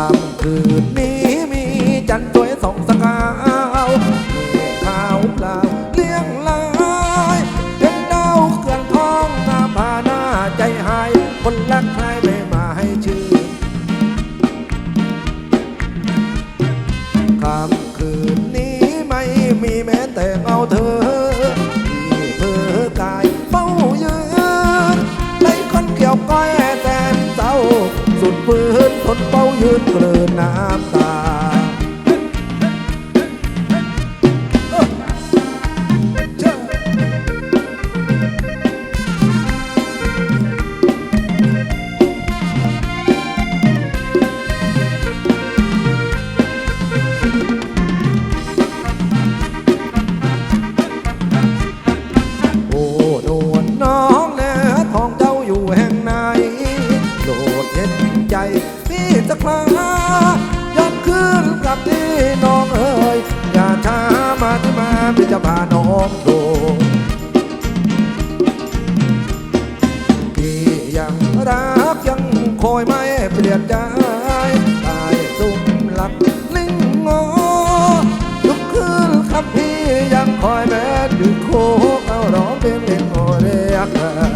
ามคืนนี้มีจันทร์สวยสองสกาวเมฆขาวเปล่าเลี้ยงลายเห็นดาวเกลื่อนท้องน้ำพาหน้าใจหาย คนรักใครไม่มาให้ชื่นคำคืนนี้ไม่มีแม้แต่เงาเธอที่เธอกาเฝ้ายืนใคนเกี่ยวก้อยแต้มเศร้าสุดเพื่อ ดเป้ายืนเกลื่น ย้อนคืนกลับที่น้องเอ๋ยอย่าช้ามาที่มาพี่จะพาน้องโดพี่ยังรักยังคอยไม่เปลี่ยนใจตายสุมหลับลิงงอทุกคืนครับพี่ยังคอยแม้ดึกโคกเอาร้องเพลงเล่นโอเรียกเธอ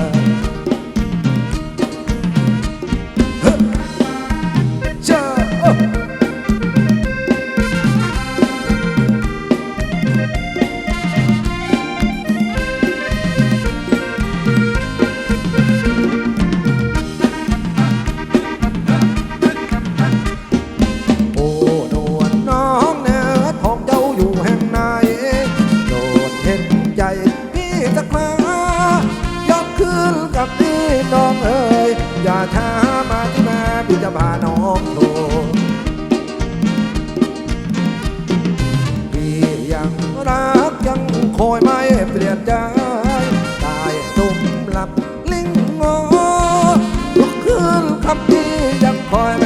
ถ้ามาที่มาพี่จะพาน้องโทรพี่ยังรักยังคอยไม่เปลี่ยนใจตายตุ่มหลับลิงงอทุกคืนคำที่ยังคอย